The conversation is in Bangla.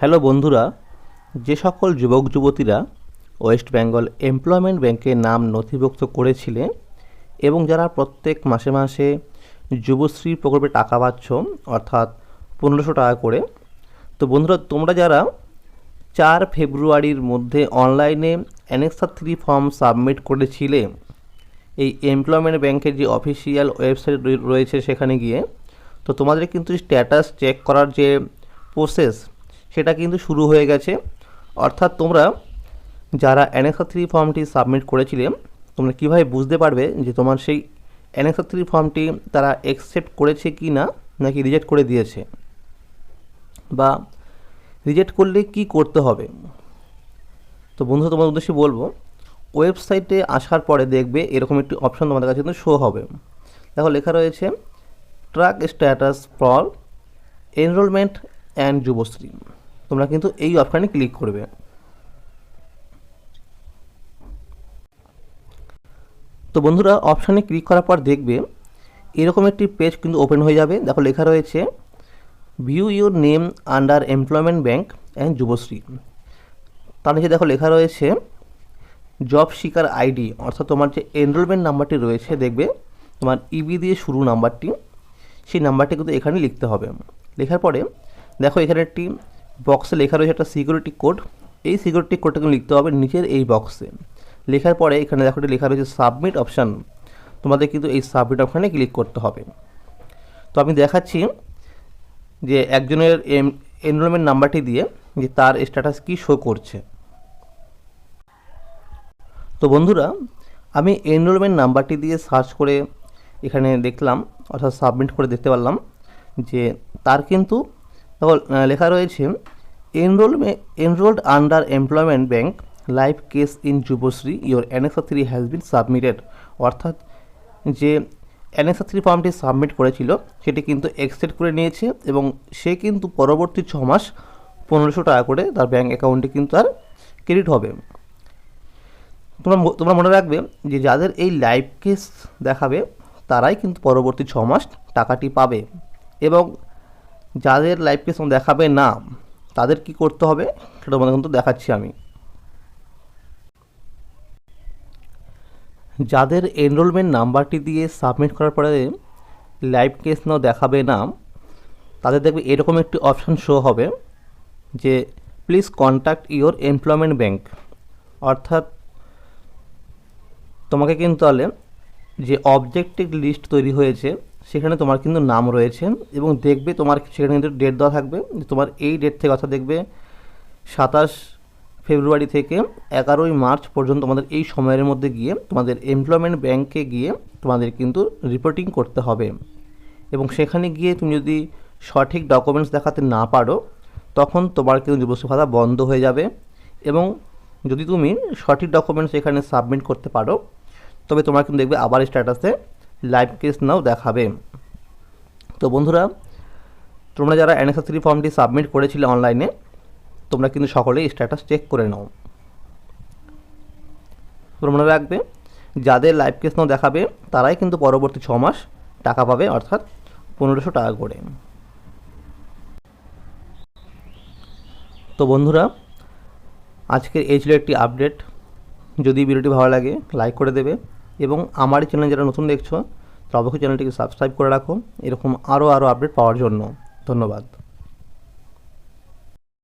হ্যালো বন্ধুরা, যে সকল যুবক যুবতীরা ওয়েস্ট বেঙ্গল এমপ্লয়মেন্ট ব্যাংকে নাম নথিভুক্ত করেছিলে এবং যারা প্রত্যেক মাসে মাসে যুবশ্রী প্রকল্পে টাকা পাচ্ছ, অর্থাৎ পনেরোশো টাকা করে, তো বন্ধুরা তোমরা যারা চার ফেব্রুয়ারির মধ্যে অনলাইনে অ্যানেক্সা থ্রি ফর্ম সাবমিট করেছিলে, এই এমপ্লয়মেন্ট ব্যাংকের যে অফিসিয়াল ওয়েবসাইট রয়েছে সেখানে গিয়ে, তো তোমাদের কিন্তু স্ট্যাটাস চেক করার যে প্রসেস সেটা কিন্তু শুরু হয়ে গেছে। অর্থাৎ তোমরা যারা অ্যানেক্সা থ্রি ফর্মটি সাবমিট করেছিলে, তোমরা কীভাবে বুঝতে পারবে যে তোমার সেই অ্যানেক্সা থ্রি ফর্মটি তারা অ্যাকসেপ্ট করেছে কি না নাকি রিজেক্ট করে দিয়েছে? বা রিজেক্ট করলে কি করতে হবে? তো বন্ধু তোমার উদ্দেশ্যে বলব ওয়েবসাইটে আসার পরে দেখবে এরকম একটি অপশন তোমাদের কাছে কিন্তু শো হবে। দেখো, লেখা রয়েছে track status for enrolment and Yuvashree তোমরা কিন্তু এই অপশানে ক্লিক করবে। তো বন্ধুরা, অপশানে ক্লিক করার পর দেখবে এরকম একটি পেজ কিন্তু ওপেন হয়ে যাবে। দেখো, লেখা রয়েছে view your name under employment bank and Yuvashree তার নিচে দেখো, লেখা রয়েছে জব শিকার আইডি অর্থাৎ তোমার যে এনরোলমেন্ট নাম্বারটি রয়েছে, দেখবে তোমার ইবি দিয়ে শুরু নাম্বারটি সেই নাম্বারটি কিন্তু এখানে লিখতে হবে। লেখার পরে দেখো, এখানে একটি বক্সে লেখা রয়েছে একটা সিকিউরিটি কোড এই সিকিউরিটি কোডটা কিন্তু লিখতে হবে নিচের এই বক্সে লেখার পরে এখানে দেখো লেখা রয়েছে সাবমিট অপশান তোমাদের কিন্তু এই সাবমিট অপশানে ক্লিক করতে হবে। তো আমি দেখাচ্ছি যে একজনের এনরোলমেন্ট নাম্বারটি দিয়ে যে তার স্ট্যাটাস কী শো করছে। তো বন্ধুরা, আমি এনরোলমেন্ট নাম্বারটি দিয়ে সার্চ করে এখানে দেখলাম, অর্থাৎ সাবমিট করে দেখতে পারলাম যে তার কিন্তু লেখা রয়েছে enrolment enrolled under employment bank life case in Yuvashree your annexure three has been submitted অর্থাৎ, যে অ্যানেক্সা থ্রি ফর্মটি সাবমিট করেছিল, সেটি কিন্তু অ্যাকসেপ্ট করে নিয়েছে এবং সে কিন্তু পরবর্তী ছ মাস পনেরোশো টাকা করে তার ব্যাঙ্ক অ্যাকাউন্টে কিন্তু আর ক্রেডিট হবে। তোমরা তোমরা মনে রাখবে যে যাদের এই লাইভ কেস দেখাবে, তারাই কিন্তু পরবর্তী ছ মাস টাকাটি পাবে এবং যাদের লাইভ কেস দেখাবে না, তাদের কি করতে হবে? সেটা তোমাদের কিন্তু দেখাচ্ছি আমি। যাদের এনরোলমেন্ট নাম্বারটি দিয়ে সাবমিট করার পরে লাইভ কেস নাও দেখাবে না, তাদের দেখবে এরকম একটি অপশান শো হবে যে please contact your employment bank অর্থাৎ তোমাকে কিন্তু তাহলে যে অবজেক্টিভ লিস্ট তৈরি হয়েছে। সেখানে তোমার কিন্তু নাম রয়েছে এবং দেখবে তোমার সেখানে কিন্তু ডেট দেওয়া থাকবে। তোমার এই ডেট থেকে অর্থাৎ দেখবে সাতাশ ফেব্রুয়ারি থেকে এগারোই মার্চ পর্যন্ত তোমাদের এই সময়ের মধ্যে গিয়ে তোমাদের এমপ্লয়মেন্ট ব্যাংকে গিয়ে তোমাদের কিন্তু রিপোর্টিং করতে হবে। এবং সেখানে গিয়ে তুমি যদি সঠিক ডকুমেন্টস দেখাতে না পারো, তখন তোমার কিন্তু যুবশ্রী ভাতা বন্ধ হয়ে যাবে। এবং যদি তুমি সঠিক ডকুমেন্টস এখানে সাবমিট করতে পারো, তবে তোমার কিন্তু দেখবে আবার স্ট্যাটাসে লাইভ কেস নাও দেখাবে। তো বন্ধুরা, তোমরা যারা এনএসএস থ্রি ফর্মটি সাবমিট করেছিলে অনলাইনে তোমরা কিন্তু সকলেই স্ট্যাটাস চেক করে নাও। তোমরা মনে রাখবে, যাদের লাইভ নাও দেখাবে, তারাই কিন্তু পরবর্তী ছ মাস টাকা পাবে, অর্থাৎ পনেরোশো টাকা করে। তো বন্ধুরা, আজকের এই ছিল একটি আপডেট যদি ভিডিওটি ভালো লাগে লাইক করে দেবে। এবং আমার চ্যানেল যারা নতুন দেখছ তো অবশ্যই চ্যানেলটিকে সাবস্ক্রাইব করে রাখো। এরকম আরও আরও আপডেট পাওয়ার জন্য। ধন্যবাদ।